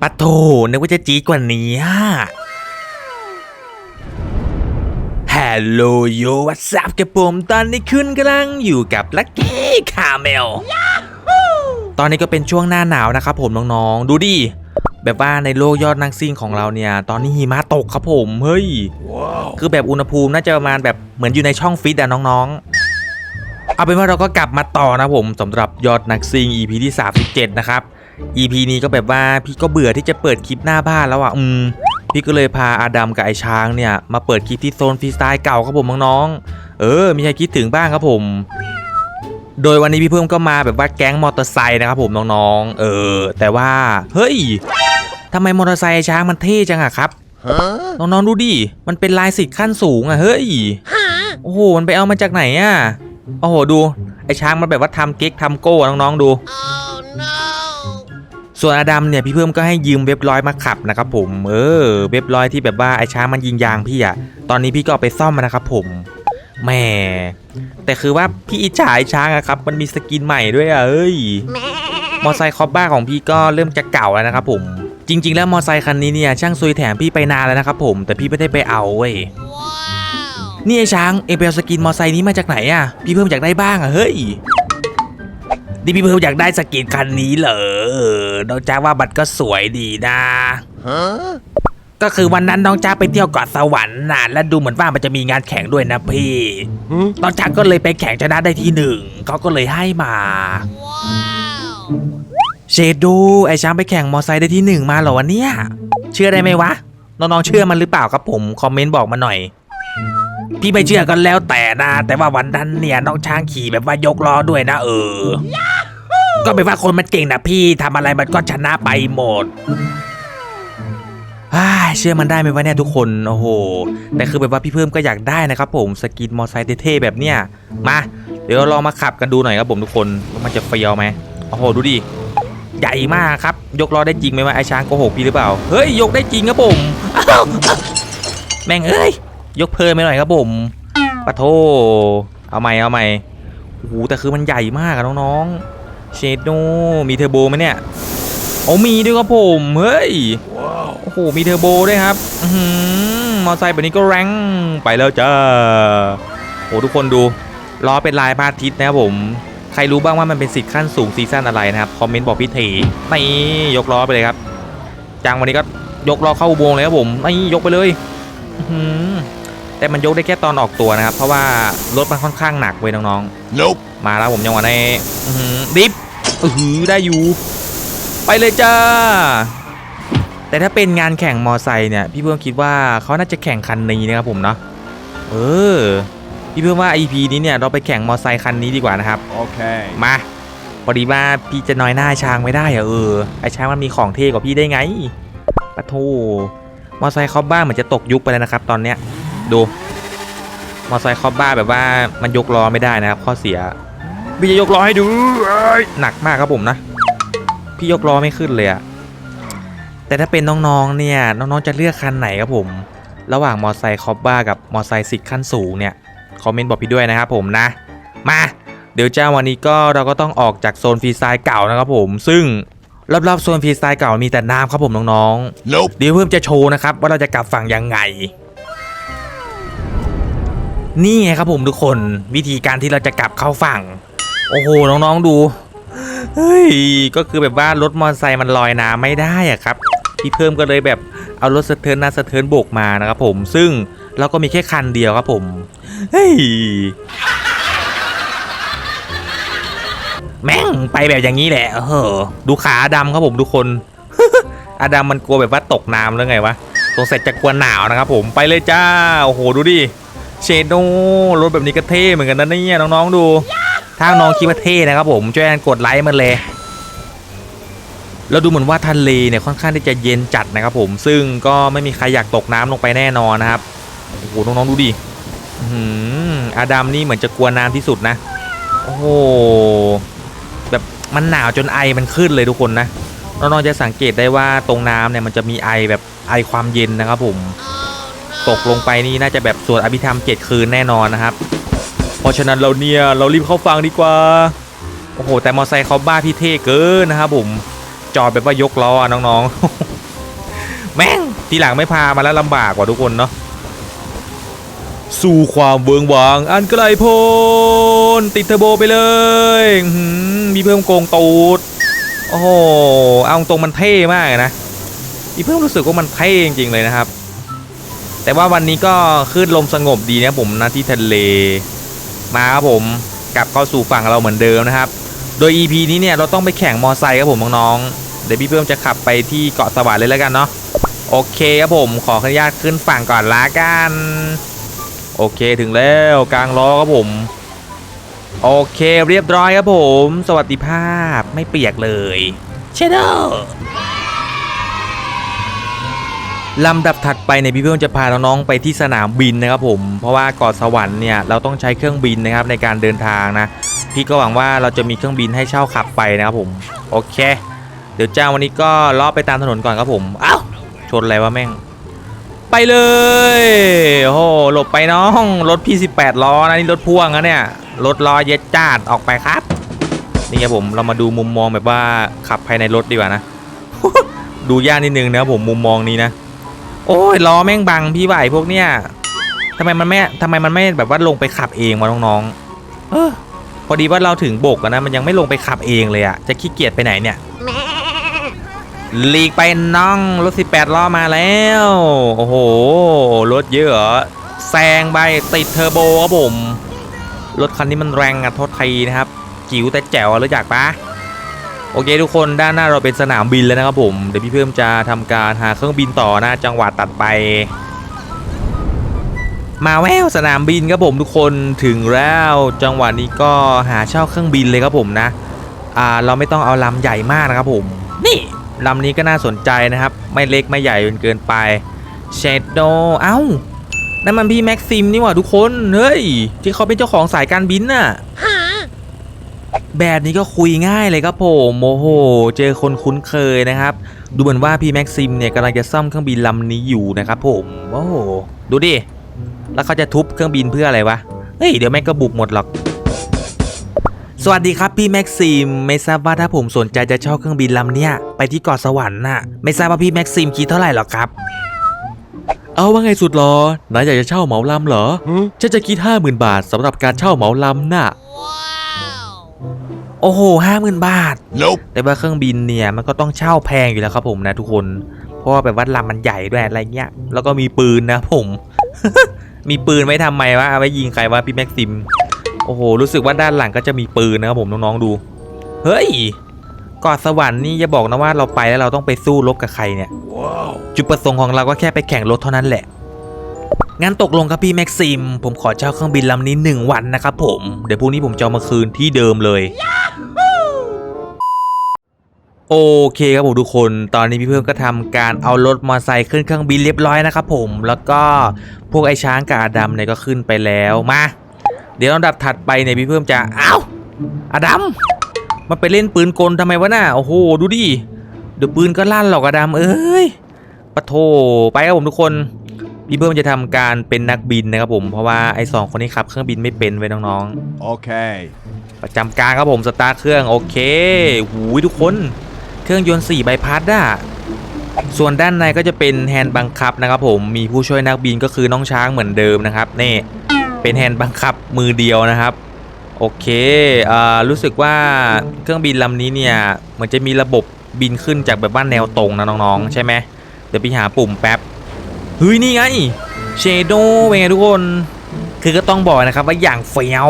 แตกปะโถนึกว่าจะจีดกว่านี้อะฮัลโหลโยวัสซับกับผมตอนนี้คุณกำลังอยู่กับลักกี้คาเมลตอนนี้ก็เป็นช่วงหน้าหนาวนะครับผมน้องๆ ดูดิ แบบว่าในโลกยอดนักซิ่งของเราเนี่ย ตอนนี้หิมะตกครับผมเฮ้ย คือแบบอุณหภูมิน่าจะประมาณแบบเหมือนอยู่ในช่องฟิตอะน้องๆ เอาเป็นว่าเราก็กลับมาต่อนะผมสำหรับยอดนักซิ่ง EP ที่ 37 นะครับ EP นี้ก็แบบว่าพี่ก็เบื่อที่จะเปิดคลิปหน้าบ้านแล้วอะอืมพี่ก็เลยพาอาดัมกับไอช้างเนี่ยมาเปิดคลิปที่โซนฟรีสไตล์เก่าครับผมน้องๆเออมีใครคิดถึงบ้างครับผม โดยวันนี้พี่เพิ่มก็มาแบบว่าแก๊งมอเตอร์ไซค์นะครับผมน้องๆเออ แต่ว่าเฮ้ยทำไมมอเตอร์ไซค์ไอ้ช้างมันเท่จังอะครับน้องๆดูดิมันเป็นลายสิทธิ์ขั้นสูงอะเฮ้ยโอ้โหมันไปเอามาจากไหนอะโอ้โหดูไอช้างมันแบบว่าทำเก๊กทำโก้อะน้องๆดู ส่วนอดัมเนี่ยพี่เพิ่มก็ให้ยืมเว็บร้อยมาขับนะครับผม เออ เว็บร้อยที่แบบว่าไอช้างมันยิงยางพี่อะตอนนี้พี่ก็เอาไปซ่อมมานะครับผมแหม่แต่คือว่าพี่อิจฉาไอช้างอะครับ มันมีสกินใหม่ด้วยอะเอ้ย มอไซค์คอบบ้าของพี่ก็เริ่มจะเก่าแล้วนะครับผม จริง ๆ แล้วมอไซค์คันนี้เนี่ยช่างซุยแถมพี่ไปนานแล้วนะครับผม แต่พี่ไม่ได้ไปเอาเว้ยนี่ไอ้ช้างเองไปเอาสกินมอไซค์นี้มาจากไหนอะพี่เพิ่มอยากได้บ้างอะเฮ้ย นี่พี่เพิ่มอยากได้สกินคันนี้เหรอเออน้องจ้าว่าบัตรก็สวยดีนะ ก็คือวันนั้นน้องจ้าไปเที่ยวเกาะสวรรค์น่ะและดูเหมือนว่ามันจะมีงานแข่งด้วยนะพี่น้องจ้าก็เลยไปแข่งชนะได้ที่หนึ่งเขาก็เลยให้มาเชดดูไอช้างไปแข่งมอไซค์ได้ที่หนึ่งมาเหรอวะเนี่ย เชื่อได้ไหมวะ น้องๆเชื่อมันหรือเปล่าครับผม คอมเมนต์บอกมาหน่อย พี่ไม่เชื่อกันแล้วแต่นะ แต่ว่าวันนั้นเนี่ยน้องช้างขี่แบบว่ายกล้อด้วยนะ เออ ก็เป็นว่าคนมันเก่งนะพี่ทำอะไรมันก็ชนะไปหมดอ้าเชื่อมันได้ไหมวะเนี่ยทุกคน โอ้โห แต่คือแบบว่าพี่เพิ่มก็อยากได้นะครับผมสกินมอไซค์เท่ๆแบบเนี้ย มา เดี๋ยวลองมาขับกันดูหน่อยครับผมทุกคนว่ามันจะเฟี้ยวไหมโอ้โห ดูดิ ใหญ่มากครับ ยกล้อได้จริงไหมวะไอช้างโกหกพี่หรือเปล่า เฮ้ย ยกได้จริงครับผม แม่งเอ้ย ยกเพลินไปหน่อยครับผมปะโทเอาใหม่เอาใหม่โอ้โหแต่คือมันใหญ่มากอะน้องๆเชดโนมีเทอร์โบไหมเนี่ยโอ้มีด้วยครับผมเฮ้ยโอ้โหมีเทอร์โบด้วยครับอือหือมอไซค์แบบนี้ก็แรงไปแล้วจ้าโอ้ทุกคนดูล้อเป็นลายพาทิตนะครับผมใครรู้บ้างว่ามันเป็นสิทธิ์ขั้นสูงซีซั่นอะไรนะครับคอมเมนต์บอกพี่เถนี่ยกล้อไปเลยครับจังวันนี้ก็ยกล้อเข้าอุโบงค์เลยครับผมนี่ยกไปเลยอื แต่มันยกได้แค่ตอนออกตัวนะครับ เพราะว่ารถมันค่อนข้างหนักเว้ยน้องๆ Nope. มาแล้วผมยังหวะในอื้อหือดิฟอือหือได้อยู่ ไปเลยจ้า แต่ถ้าเป็นงานแข่งมอไซค์เนี่ย พี่เพิ่มคิดว่าเขาน่าจะแข่งคันนี้นะครับผมเนาะเออ พี่เพิ่มว่า EP นี้เนี่ยเราไปแข่งมอไซค์คันนี้ดีกว่านะครับ Okay. มาพอดีว่าพี่จะน้อยหน้าช้างไม่ได้อะเออไอช้างมันมีของเท่กว่าพี่ได้ไงปะโทมอไซค์คอบบ้าเหมือนจะตกยุคไปแล้วนะครับตอนเนี้ย ดู มอไซค์คอบบ้าแบบว่ามันยกล้อไม่ได้นะครับ ข้อเสีย พี่จะยกล้อให้ดูเอ้ยหนักมากครับผมนะ พี่ยกล้อไม่ขึ้นเลยอะแต่ถ้าเป็นน้องๆ เนี่ย น้องๆ จะเลือกคันไหนครับผม ระหว่างมอไซค์คอบบ้ากับมอไซค์สิทธิ์ขั้นสูงเนี่ย คอมเมนต์บอกพี่ด้วยนะครับผมนะ มา เดี๋ยวจ้าวันนี้ก็เราก็ต้องออกจากโซนฟรีสไตล์เก่านะครับผม ซึ่งรอบๆโซนฟรีสไตล์เก่ามีแต่น้ำครับผมน้องๆ Nope. เดี๋ยวเพิ่มจะโชว์นะครับว่าเราจะกลับฝั่งยังไง นี่ไงครับผมทุกคนวิธีการที่เราจะกลับเข้าฝั่ง โอ้โห น้องๆดูเฮ้ยก็คือแบบว่ารถมอเตอร์ไซค์มันลอยน้ำไม่ได้อะครับ พี่เพิ่มก็เลยแบบเอารถสะเทิร์นน้าสะเทิร์นโบกมานะครับผมซึ่งเราก็มีแค่คันเดียวครับผมเฮ้ยแม่งไปแบบอย่างนี้แหละเออดูขาดำครับผมทุกคนอาดัมมันกลัวแบบว่าตกน้ำแล้วไงวะสงสัยจะกลัวหนาวนะครับผมไปเลยจ้าโอ้โหดูดิ เชโดรถแบบนี้ก็เท่เหมือนกันนะเนี่ยน้องๆดูถ้าน้องคิดว่าเท่นะครับผมช่วยกันกดไลค์มันเลยแล้วดูเหมือนว่าทะเลเนี่ยค่อนข้างที่จะเย็นจัดนะครับผมซึ่งก็ไม่มีใครอยากตกน้ำลงไปแน่นอนนะครับโอ้โหน้องๆดูดิอื้อออาดัมนี่เหมือนจะกลัวน้ำที่สุดนะ โอ้โหแบบมันหนาวจนไอมันขึ้นเลยทุกคนนะน้องๆจะสังเกตได้ว่าตรงน้ำเนี่ยมันจะมีไอแบบไอความเย็นนะครับผม ตกลงไปนี่น่าจะแบบสวดอภิธรรมเจ็ดคืนแน่นอนนะครับ เพราะฉะนั้นเราเนี่ยเรารีบเข้าฟังดีกว่า โอ้โห แต่มอไซค์เขาบ้าพี่เท่เกินนะครับผมจอดแบบว่ายกล้อน้องๆ แม่งทีหลังไม่พามาแล้วลำบากกว่าทุกคนเนาะสู่ความเวิงวางอันไกลโพ้นติดเทอร์โบไปเลยมีเพิ่มโกงตูดโอ้โหเอาตรงมันเท่มากนะมีเพิ่มรู้สึกว่ามันเท่จริงๆเลยนะครับ แต่ว่าวันนี้ก็คลื่นลมสงบดีนะผมนะที่ทะเลมาครับผมกลับเข้าสู่ฝั่งเราเหมือนเดิมนะครับ โดย EP นี้เนี่ยเราต้องไปแข่งมอไซค์ครับผมน้องๆเดี๋ยวพี่เพิ่มจะขับไปที่เกาะสวรรค์เลยแล้วกันเนาะโอเคครับผมขออนุญาตขึ้นฝั่งก่อนละกัน โอเคถึงแล้วกลางล้อครับผม โอเคเรียบร้อยครับผม สวัสดิภาพไม่เปียกเลยเชดเดอร์ ลำดับถัดไปในพี่เพิ่มจะพาน้องๆไปที่สนามบินนะครับผม เพราะว่าเกาะสวรรค์เนี่ยเราต้องใช้เครื่องบินนะครับในการเดินทางนะ พี่ก็หวังว่าเราจะมีเครื่องบินให้เช่าขับไปนะครับผม โอเค เดี๋ยวจ้าวันนี้ก็ลาะไปตามถนนก่อนครับผม เอ้า ชนอะไรวะแม่ง ไปเลย โอ้โห หลบไปน้อง รถพี่ 18 ล้อนะนี่รถพ่วงนะเนี่ย รถล้อเย็ดจ้าดออกไปครับ นี่ครับผม เรามาดูมุมมองแบบว่าขับภายในรถดีกว่านะ ดูยากนิดนึงนะครับผมมุมมองนี้นะ โอ้ยล้อแม่งบังพี่ไหวพวกเนี้ยทำไมมันไม่ทำไมมันไม่แบบว่าลงไปขับเองวะน้องๆเออพอดีว่าเราถึงบกนะมันยังไม่ลงไปขับเองเลยอะจะขี้เกียจไปไหนเนี่ยหลีกไปน้องรถ 18ล้อมาแล้ว โอ้โห รถเยอะแซงไปติดเทอร์โบครับผม รถคันนี้มันแรงอะโทษทีนะครับ จิ๋วแต่แจ๋วรู้จักปะ โอเคทุกคนด้านหน้าเราเป็นสนามบินแล้วนะครับผม เดี๋ยวพี่เพิ่มจะทำการหาเครื่องบินต่อน้าจังหวัดตัดไป มาแววสนามบินครับผมทุกคนถึงแล้วจังหวะนี้ก็หาเช่าเครื่องบินเลยครับผมนะอ่าเราไม่ต้องเอาลำใหญ่มากนะครับผม นี่ลำนี้ก็น่าสนใจนะครับ ไม่เล็กไม่ใหญ่จนเกินไปเชดโดเอ้านั่นมันพี่แม็กซิมนี่หว่าทุกคน เฮ้ย ที่เขาเป็นเจ้าของสายการบินน่ะ แบบนี้ก็คุยง่ายเลยครับผมโมโห เจอคนคุ้นเคยนะครับ ดูเหมือนว่าพี่แม็กซิมเนี่ยกำลังจะซ่อมเครื่องบินลำนี้อยู่นะครับผมโอ้โหดูดิ แล้วเขาจะทุบเครื่องบินเพื่ออะไรวะ เฮ้ย เดี๋ยวแม่งก็บุบหมดหรอก สวัสดีครับพี่แม็กซิม ไม่ทราบว่าถ้าผมสนใจจะเช่าเครื่องบินลำเนี้ยไปที่เกาะสวรรค์น่ะ ไม่ทราบว่าพี่แม็กซิมคิดเท่าไหร่หรอครับ เอาว่าไงสุดหรอนายอยากจะเช่าเหมาลำเหรอฉันจะคิดห้าหมื่นบาทสำหรับการเช่าเหมาลำน่ะ โอ้โหห้าหมื่นบาท Nope. แต่ว่าเครื่องบินเนี่ยมันก็ต้องเช่าแพงอยู่แล้วครับผมนะทุกคน เพราะว่าแบบว่าลำมันใหญ่ด้วยอะไรเงี้ย แล้วก็มีปืนนะผม มีปืนไว้ทำไมวะเอาไว้ยิงใครวะพี่แม็กซิม โอ้โห รู้สึกว่าด้านหลังก็จะมีปืนนะครับผมน้องๆดู เฮ้ยเกาะสวรรค์นี่อย่าบอกนะว่าเราไปแล้วเราต้องไปสู้รบกับใครเนี่ย Wow. จุดประสงค์ของเราก็แค่ไปแข่งรถเท่านั้นแหละงั้นตกลงครับพี่แม็กซิม ผมขอเช่าเครื่องบินลำนี้ 1 วันนะครับผม เดี๋ยวพรุ่งนี้ผมจะเอามาคืนที่เดิมเลย โอเคครับผมทุกคนตอนนี้พี่เพิ่มก็ทำการเอารถมอเตอร์ไซค์ขึ้นเครื่องบินเรียบร้อยนะครับผมแล้วก็พวกไอ้ช้างกับอาดัมเนี่ยก็ขึ้นไปแล้วมา เดี๋ยวลำดับถัดไปเนี่ยพี่เพิ่มจะเอ้าอาดัมมันไปเล่นปืนกลทำไมวะน่ะโอ้โหดูดิเดี๋ยวปืนก็ลั่นหรอกอะดำเอ้ยปะโถไปครับผมทุกคนพี่เบิ้มจะทำการเป็นนักบินนะครับผมเพราะว่าไอ้สองคนนี้ขับเครื่องบินไม่เป็นไว้ยน้อง Okay. ๆประจำการครับผมสตาร์ทเครื่องโอเคหูยทุกคน เครื่องยนต์ 4 ใบพัดอะส่วนด้านในก็จะเป็นแฮนด์บังคับนะครับผมมีผู้ช่วยนักบินก็คือน้องช้างเหมือนเดิมนะครับนี่เป็นแฮนด์บังคับมือเดียวนะครับโอเคอ่ารู้สึกว่าเครื่องบินลำนี้เนี่ยเหมือนจะมีระบบบินขึ้นจากแบบว่าแนวตรงนะน้องๆ ใช่ไหมเดี๋ยวไปหาปุ่มแป๊บเฮ้ยนี่ไงเชโดเป็นไงทุกคน คือก็ต้องบอกนะครับว่าอย่างเฟี้ยว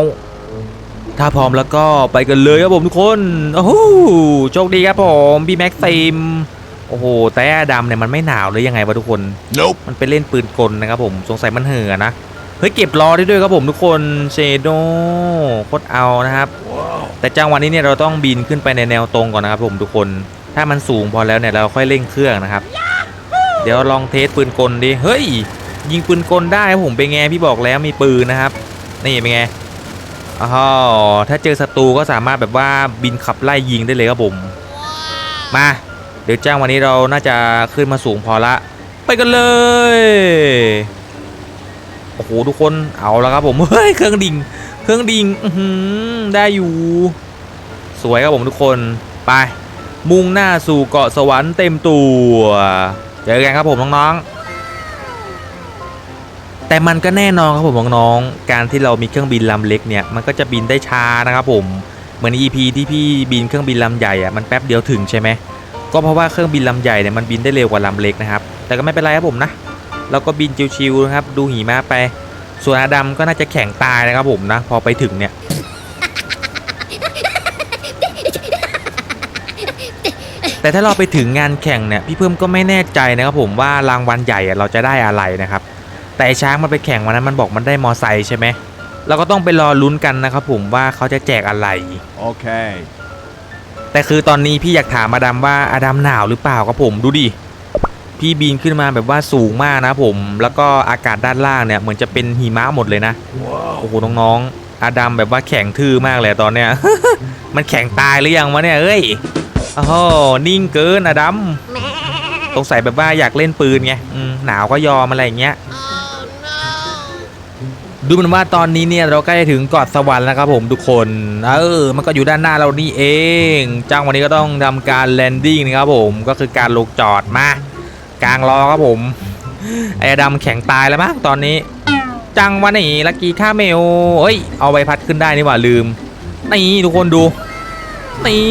ถ้าพร้อมแล้วก็ไปกันเลยครับผมทุกคนโอ้โหโชคดีครับผมพี่แม็กซิมโอ้โห แต่อดำเนี่ยมันไม่หนาวหรือยังไงวะทุกคน Nope. มันไปเล่นปืนกลนะครับผมสงสัยมันเหือนะเฮ้ยเก็บล้อได้ด้วยครับผมทุกคนเชโดโคตรเอานะครับ Wow. แต่จังหวะนี้เนี่ยเราต้องบินขึ้นไปในแนวตรงก่อนนะครับผมทุกคน ถ้ามันสูงพอแล้วเนี่ยเราค่อยเร่งเครื่องนะครับเดี๋ยวลองเทสปืนกลดิเฮ้ยยิงปืนกลได้ครับผมเป็นไงพี่บอกแล้วมีปืนนะครับนี่เป็นไง อ๋อถ้าเจอศัตรูก็สามารถแบบว่าบินขับไล่ยิงได้เลยครับผม มา เดี๋ยวจ้างวันนี้เราน่าจะขึ้นมาสูงพอละ ไปกันเลย โอ้โหทุกคนเอาแล้วครับผม เฮ้ยเครื่องดิ่ง เครื่องดิ่งอื้อหือได้อยู่ สวยครับผมทุกคน ไป มุ่งหน้าสู่เกาะสวรรค์เต็มตัว เจอกันครับผมน้องๆ แต่มันก็แน่นอนครับผมน้องๆการที่เรามีเครื่องบินลำเล็กเนี่ยมันก็จะบินได้ช้านะครับผมเหมือน EP ที่พี่บินเครื่องบินลำใหญ่อะมันแป๊บเดียวถึงใช่ไหมก็เพราะว่าเครื่องบินลำใหญ่เนี่ยมันบินได้เร็วกว่าลำเล็กนะครับแต่ก็ไม่เป็นไรครับผมนะเราก็บินชิวๆนะครับดูหิมะไป ส่วนอาดัมก็น่าจะแข็งตายนะครับผมนะพอไปถึงเนี่ยแต่ถ้าเราไปถึงงานแข่งเนี่ยพี่เพิ่มก็ไม่แน่ใจนะครับผมว่ารางวัลใหญ่อะเราจะได้อะไรนะครับ แต่ไอ้ช้างมันไปแข่งวันนั้นมันบอกมันได้มอไซค์ใช่ไหมเราก็ต้องไปรอลุ้นกันนะครับผมว่าเขาจะแจกอะไร Okay. แต่คือตอนนี้พี่อยากถามอาดัมว่าอาดัมหนาวหรือเปล่าครับผมดูดิพี่บินขึ้นมาแบบว่าสูงมากนะผม แล้วก็อากาศด้านล่างเนี่ยเหมือนจะเป็นหิมะหมดเลยนะโอ้โหน้องๆอาดัมแบบว่าแข็งทื่อมากเลยตอนเนี้ย มันแข็งตายหรือยังวะเนี่ยเอ้ยโอ้โหนิ่งเกินอาดัมสงสัยแบบว่าอยากเล่นปืนไงอืมหนาวก็ยอมอะไรอย่างเงี้ย ดูเหมือนว่าตอนนี้เนี่ยเราใกล้ถึงเกาะสวรรค์แล้วครับผมทุกคนเออมันก็อยู่ด้านหน้าเรานี่เอง จ้างวันนี้ก็ต้องทำการแลนดิ้งนะครับผมก็คือการลงจอดมากลางรอครับผมไอ้ดำแข็งตายแล้วมั้งตอนนี้ จังวันนี้ลักกี้ค่าเมลเอ้ยเอาใบพัดขึ้นได้นี่หว่าลืมนี่ทุกคนดูนี่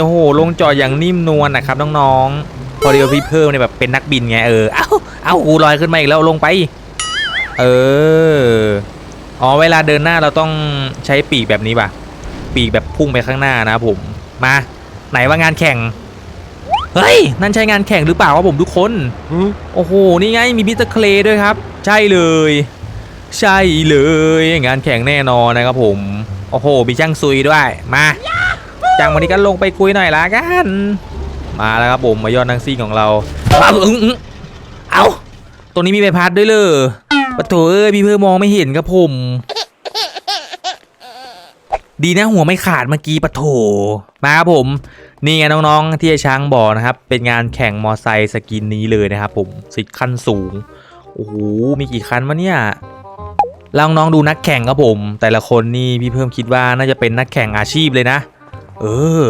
โอ้โหลงจอดอย่างนิ่มนวลนะครับน้องๆพอดีว่าพี่เพิ่มเนี่ยแบบเป็นนักบินไงเออเอ้าเอ้ากูลอยขึ้นมาอีกแล้วลงไป เออ อ๋อ เวลาเดินหน้าเราต้องใช้ปีกแบบนี้ป่ะ ปีกแบบพุ่งไปข้างหน้านะครับผม มา ไหนว่างานแข่ง เฮ้ย นั่นใช่งานแข่งหรือเปล่าครับผมทุกคน Hmm? โอ้โห นี่ไง มีมิสเตอร์เคลย์ด้วยครับ ใช่เลย ใช่เลย งานแข่งแน่นอนนะครับผม โอ้โห มีช่างซุยด้วย มาจังวันนี้ก็ลงไปคุยหน่อยละกัน มาแล้วครับผม มายอดนังซิ่งของเรา เอาอึ้งอึ้งเอาตรงนี้มีใบพัดด้วยเลย ปะโถเอ้ยพี่เพื่อมองไม่เห็นครับผม ดีนะหัวไม่ขาดเมื่อกี้ปะโถมาครับผม นี่ไงน้องๆ ที่ไอ้ช้างบอกนะครับ เป็นงานแข่งมอไซค์สกินนี้เลยนะครับผมสิทธิ์ขั้นสูง โอ้โห มีกี่คันวะเนี่ยลองน้องดูนักแข่งครับผม แต่ละคนนี่พี่เพิ่มคิดว่าน่าจะเป็นนักแข่งอาชีพเลยนะ เออ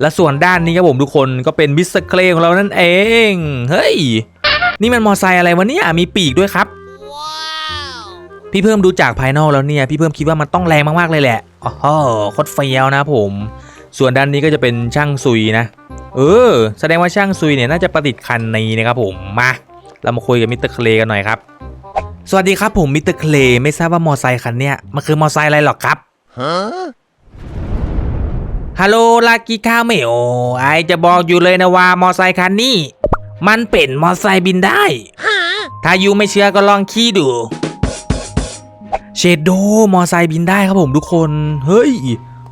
และส่วนด้านนี้ครับผมทุกคนก็เป็นมิสเตอร์เคลของเรานั่นเอง เฮ้ย นี่มันมอไซค์อะไรวะเนี่ยมีปีกด้วยครับ พี่เพิ่มดูจากภายนอกแล้วเนี่ย พี่เพิ่มคิดว่ามันต้องแรงมากๆเลยแหละอ๋อโคตรเฟี้ยวนะผม ส่วนด้านนี้ก็จะเป็นช่างซุยนะ เออ แสดงว่าช่างซุยเนี่ยน่าจะประดิษฐ์คันนี้นะครับผม มา เรามาคุยกับมิสเตอร์เคลกันหน่อยครับ สวัสดีครับผมมิสเตอร์เคลไม่ทราบว่ามอไซค์คันเนี้ยมันคือมอไซค์อะไรหรอครับ Huh? ฮัลโหลลากิคาเมโอไอจะบอกอยู่เลยนะว่ามอไซค์คันนี้ มันเป็นมอไซค์บินได้ ถ้ายูไม่เชื่อก็ลองขี่ดู เชดโดมอไซค์บินได้ครับผมทุกคน เฮ้ย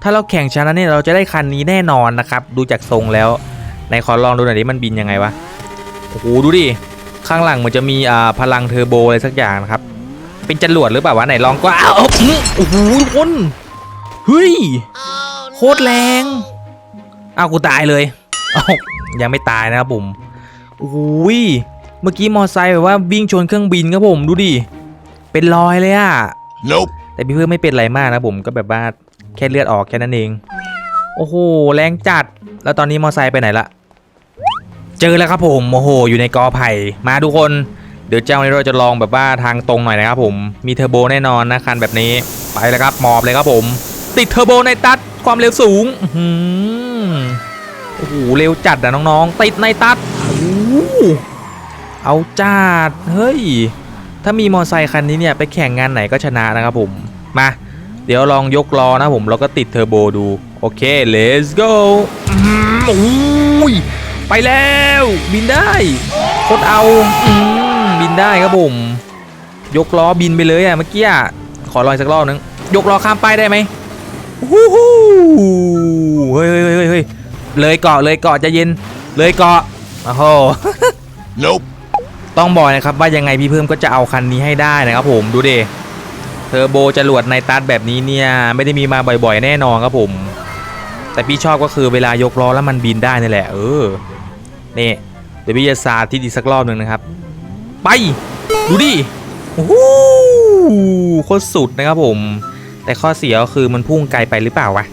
ถ้าเราแข่งชนะเนี่ยเราจะได้คันนี้แน่นอนนะครับ ดูจากทรงแล้วไหนขอลองดูหน่อยดิมันบินยังไงวะ โอ้โหดูดิ ข้างหลังเหมือนจะมีอ่าพลังเทอร์โบอะไรสักอย่างนะครับ เป็นจรวดหรือเปล่าวะไหนลองก็อ้าวโอ้โหทุกคน เฮ้ย โคตรแรงอ้าวกูตายเลยเอายังไม่ตายนะครับผมโอ้ย เมื่อกี้มอไซค์แบบว่าวิ่งชนเครื่องบินครับผมดูดิ เป็นรอยเลยอะ Nope. แต่พี่เพื่อนไม่เป็นไรมากนะผมก็แบบว่าแค่เลือดออกแค่นั้นเอง โอ้โหแรงจัด แล้วตอนนี้มอไซค์ไปไหนละ เจอแล้วครับผมโอ้โห อยู่ในกอไผ่มาทุกคน เดี๋ยวเจ้าวันเราจะลองแบบว่าทางตรงหน่อยนะครับผมมีเทอร์โบแน่นอนนะคันแบบนี้ไปเลยครับหมอบเลยครับผม ติดเทอร์โบในตัดความเร็วสูงอืโอ้โหเร็วจัดอะน้องๆติดในตัดโอ้เอาจัดเฮ้ย ถ้ามีมอไซค์คันนี้เนี่ยไปแข่งงานไหนก็ชนะนะครับผม มา เดี๋ยวลองยกล้อนะผมแล้วก็ติดเทอร์โบดู โอเค let's go อืออโอ้ยไปแล้ว บินได้โคตรเอาอืมบินได้ครับผม ยกล้อบินไปเลยอะเมื่อกี้อะขอลองอีกสักรอบนึง ยกล้อข้ามป้ายได้ไหมฮู้ฮู้เฮ้ยเฮ้ยเฮ้ยเฮ้ยเลยเกาะเลยเกาะจะเย็นเลยเกาะโอ้โห Nope. ต้องบอกนะครับว่ายังไงพี่เพิ่มก็จะเอาคันนี้ให้ได้นะครับผมดูดิเทอร์โบจรวดในตัดแบบนี้เนี่ยไม่ได้มีมาบ่อยๆ แน่นอนครับผม แต่พี่ชอบก็คือเวลายกล้อแล้วมันบินได้นี่แหละ เออนี่เดี๋ยวพี่จะสาธิตอีกสักรอบหนึ่งนะครับ ไป ดูดิโอ้โหโคตรสุดนะครับผม แต่ข้อเสียก็คือมันพุ่งไกลไปหรือเปล่าวะ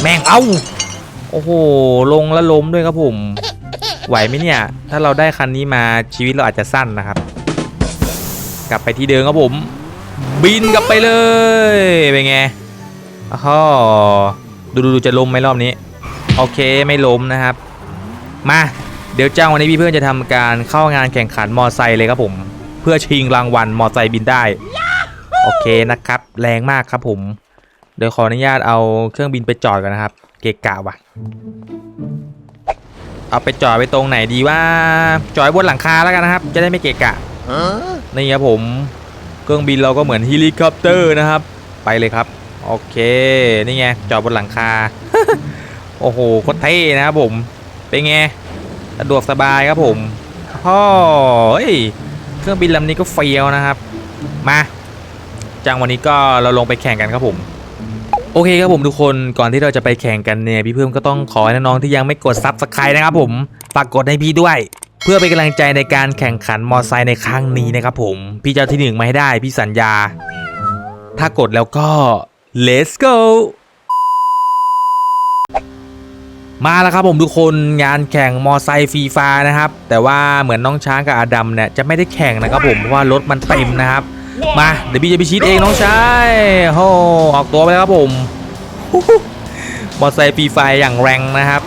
แม่งเอ้าโอ้โห ลงแล้วล้มด้วยครับผม ไหวไหมเนี่ย ถ้าเราได้คันนี้มาชีวิตเราอาจจะสั้นนะครับ กลับไปที่เดิมครับผม บินกลับไปเลยเป็นไงอ้าวดูดูจะล้มไหมรอบนี้ โอเคไม่ล้มนะครับ มาเดี๋ยวเจ้าวันนี้พี่เพื่อนจะทำการเข้างานแข่งขันมอไซค์เลยครับผม เพื่อชิงรางวัลมอไซค์บินได้ โอเคนะครับ แรงมากครับผม เดี๋ยวขออนุญาตเอาเครื่องบินไปจอดก่อนนะครับ เกะกะว่ะ เอาไปจอดไปตรงไหนดีว่าจอดไว้บนหลังคาแล้วกันนะครับ จะได้ไม่เกะกะ Huh? นี่ครับผมเครื่องบินเราก็เหมือนเฮลิคอปเตอร์นะครับ ไปเลยครับ โอเคนี่ไงจอดบนหลังคา โอ้โหโคตรเท่นะครับผมเป็นไงสะดวกสบายครับผมพ่อเฮ้ยเครื่องบินลำนี้ก็เฟี้ยวนะครับ มาจังวันนี้ก็เราลงไปแข่งกันครับผม โอเคครับผมทุกคนก่อนที่เราจะไปแข่งกันเนี่ยพี่เพิ่มก็ต้องขอให้น้องๆที่ยังไม่กดซับสไครต์นะครับผมฝากกดให้พี่ด้วย เพื่อเป็นกำลังใจในการแข่งขันมอไซค์ในครั้งนี้นะครับผมพี่จะเอาที่หนึ่งมาให้ได้พี่สัญญา ถ้ากดแล้วก็ let's go มาแล้วครับผมทุกคนงานแข่งมอไซค์ฟรีไฟานะครับ แต่ว่าเหมือนน้องช้างกับอาดัมเนี่ยจะไม่ได้แข่งนะครับผมเพราะว่ารถมันเต็มนะครับ มาเดี๋ยวพี่จะไปชีดเองน้องชายโอ้ออกตัวไปแล้วครับผมมอไซค์ฟรีไฟอย่างแรงนะครับ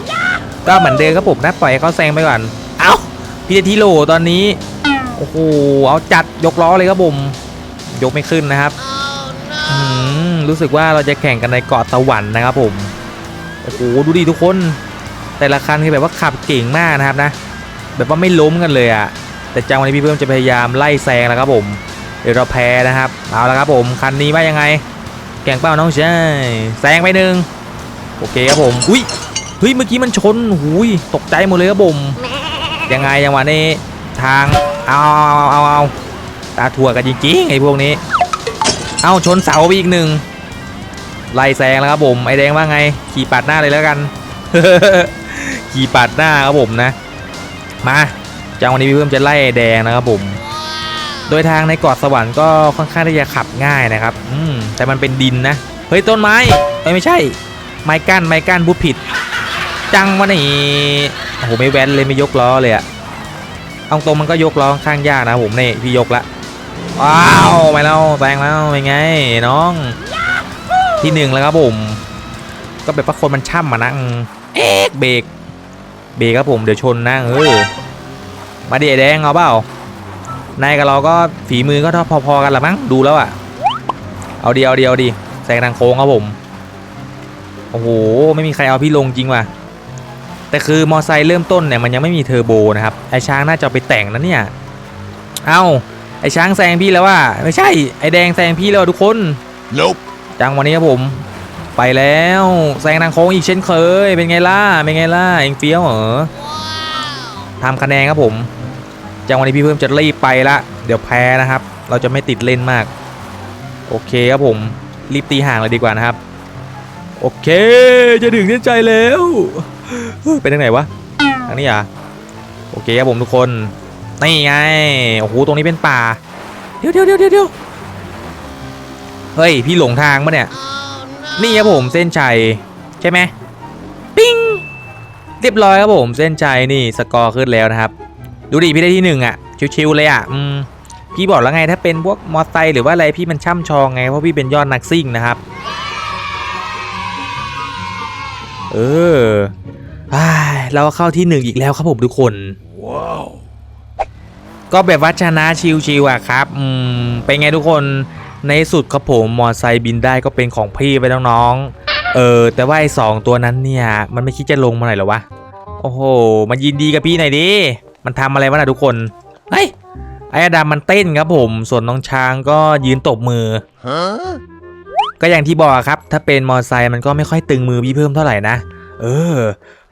ก็เหมือนเดิมครับผมนะปล่อยให้เขาแซงไปก่อน เอ้าพี่จะทีโหลตอนนี้ โอ้โห เอาจัดยกล้อเลยครับผม ยกไม่ขึ้นนะครับอืมรู้สึกว่าเราจะแข่งกันในเกาะสวรรค์นะครับผม โอ้โห ดูดิทุกคน แต่ละคันคือแบบว่าขับเก่งมากนะครับนะ แบบว่าไม่ล้มกันเลยอะแต่จังวันนี้พี่เพิ่มจะพยายามไล่แซงแล้วครับผม เดี๋ยวเราแพ้นะครับ เอาละครับผม คันนี้ว่ายังไงแข่งเป้าน้องชายแซงไปหนึ่งโอเคครับผม อุ้ย เฮ้ย เมื่อกี้มันชนหุยตกใจหมดเลยครับผม ยังไงยังหวะนี้ ทาง เอาเอาเอาเอาตาถั่วกันจริงๆไอ้พวกนี้ เอาชนเสาไปอีกหนึ่งไล่แซงแล้วครับผม ไอแดงว่าไง ขี่ปาดหน้าเลยแล้วกัน ขี่ปาดหน้าครับผมนะ มาจังวันนี้พี่เพิ่มจะไล่ไอแดงนะครับผม โดยทางในเกาะสวรรค์ก็ค่อนข้างที่จะขับง่ายนะครับ อืมแต่มันเป็นดินนะ เฮ้ยต้นไม้เอ้ยไม่ใช่ ไม้กั้นไม้กั้นพูดผิด จังวะนี่โอ้โหไม่แว้นเลยไม่ยกล้อเลยอะเอาตรงมันก็ยกล้อค่อนข้างยากนะผมนี่พี่ยกละว้าวไปแล้วแซงแล้วเป็นไงน้อง ที่หนึ่งแล้วครับผม ก็แบบว่าคนมันช่ำมานะอืมเอ๊ะเบรกเบรกครับผมเดี๋ยวชนนะเออมาเดิไอ้แดงเอาเปล่า นายกับเราก็ฝีมือก็พอๆกันละมั้งดูแล้วอะเอาดีเอาดีเอาดีแซงทางโค้งครับผม โอ้โห ไม่มีใครเอาพี่ลงจริงว่ะ แต่คือมอไซค์เริ่มต้นเนี่ยมันยังไม่มีเทอร์โบนะครับ ไอช้างน่าจะเอาไปแต่งนะเนี่ย เอ้า ไอช้างแซงพี่แล้วว่า ไม่ใช่ ไอแดงแซงพี่แล้วทุกคน Nope. จังวันนี้ครับผม ไปแล้วแซงทางโค้งอีกเช่นเคย เป็นไงล่ะ เป็นไงล่ะเองเฟี้ยวเหรอทำคะแนนครับผม จังวันนี้พี่เพิ่มจะรีบไปละเดี๋ยวแพ้นะครับ เราจะไม่ติดเล่นมาก โอเคครับผมรีบตีห่างเลยดีกว่านะครับ โอเค จะถึงเส้นใจแล้วเฮ้ยไปทางไหนวะทางนี้อะโอเคครับผมทุกคนนี่ไงโอ้โหตรงนี้เป็นป่าเดี๋ยวเดี๋ยวเดี๋ยวเดี๋ยวเฮ้ยพี่หลงทางปะเนี่ย นี่ครับผมเส้นชัยใช่ไหมปิ้งเรียบร้อยครับผมเส้นชัยนี่สกอร์ขึ้นแล้วนะครับ ดูดิพี่ได้ที่หนึ่งอะชิวๆเลยอะอืมพี่บอกแล้วไงถ้าเป็นพวกมอไซค์หรือว่าอะไรพี่มันช่ำชองไงเพราะพี่เป็นยอดนักซิ่งนะครับ เอออ้ายเราเข้าที่หนึ่งอีกแล้วครับผมทุกคน Whoa. ก็แบบว่าชนะชิวๆอะครับอืมเป็นไงทุกคนในสุดครับผมมอไซค์บินได้ก็เป็นของพี่ไปน้องๆเออแต่ว่าไอ้สองตัวนั้นเนี่ย มันไม่คิดจะลงมาหน่อยเหรอวะโอ้โหมันยินดีกับพี่หน่อยดิ มันทำอะไรวะน่ะทุกคน เฮ้ย ไอ้อดัมมันเต้นครับผม ส่วนน้องช้างก็ยืนตบมือ Huh? ก็อย่างที่บอกครับ ถ้าเป็นมอไซค์มันก็ไม่ค่อยตึงมือพี่เพิ่มเท่าไหร่นะ เออ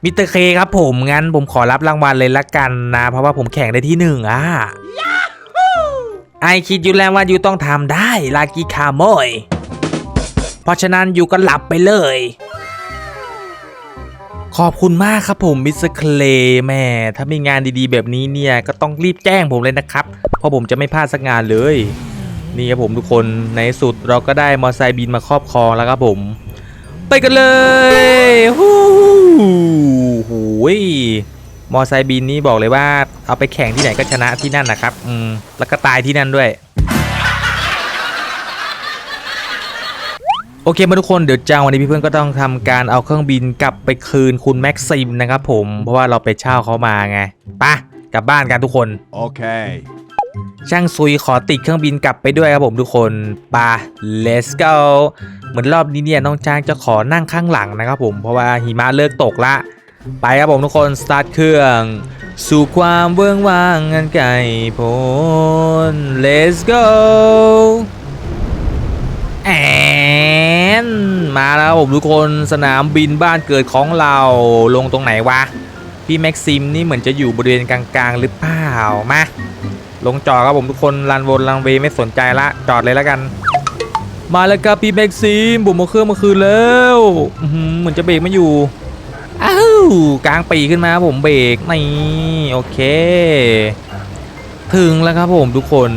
มิสเตอร์เคครับผม งั้นผมขอรับรางวัลเลยละกันนะ เพราะว่าผมแข่งได้ที่หนึ่งอะไอคิดอยู่แล้วว่ายูต้องทำได้ ลากิคาโมย เพราะฉะนั้นยูก็หลับไปเลย ขอบคุณมากครับผมมิสเคลแม่ถ้ามีงานดีๆแบบนี้เนี่ยก็ต้องรีบแจ้งผมเลยนะครับ เพราะผมจะไม่พลาดสักงานเลย นี่ครับผมทุกคนในสุดเราก็ได้มอไซค์บินมาครอบครองแล้วครับผม ไปกันเลยฮู้ยมอไซค์บินนี่บอกเลยว่า เอาไปแข่งที่ไหนก็ชนะที่นั่นนะครับ อืมแล้วก็ตายที่นั่นด้วย โอเคมาทุกคนเดี๋ยวจ้างวันนี้พี่เพื่อนก็ต้องทำการเอาเครื่องบินกลับไปคืนคุณแม็กซิมนะครับผมเพราะว่าเราไปเช่าเขามาไงปะกลับบ้านกันทุกคน Okay. ช่างซุยขอติดเครื่องบินกลับไปด้วยครับผมทุกคนปะ let's go เหมือนรอบนี้เนี่ยน้องจ้างจะขอนั่งข้างหลังนะครับผมเพราะว่าหิมะเลิกตกละไปครับผมทุกคนสตาร์ทเครื่อง สู่ความเบื้องว่างงันไกลโพ้น let's go แอ นมาแล้วผมทุกคนสนามบินบ้านเกิดของเราลงตรงไหนวะ พี่แม็กซิมนี่เหมือนจะอยู่บริเวณกลางๆ หรือเปล่ามาลงจอดครับผมทุกคนรันวนรันเวไม่สนใจละจอดเลยแล้วกัน มาแล้วครับพี่แม็กซิมผมเอาเครื่องมาคืนแล้วเหมือนจะเบรกไม่อยู่อ้าวกลางปีขึ้นมาผมเบรกนี่โอเค ถึงแล้วครับผมทุกคน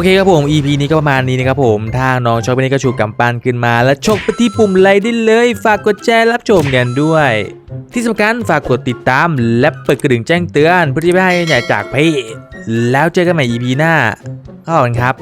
อเคครับผม EP นี้ก็ประมาณนี้นะครับผม ถ้าน้องชอบวันนี้ก็ชูกำปั้นขึ้นมา และชกไปที่ปุ่มไลค์ได้เลย ฝากกดแชร์รับชมกันด้วย ที่สำคัญฝากกดติดตาม และเปิดกระดิ่งแจ้งเตือนเพื่อที่ไม่ให้ใหญ่จากพี่แล้วเจอกันใหม่ EP หน้าขอบคุณครับ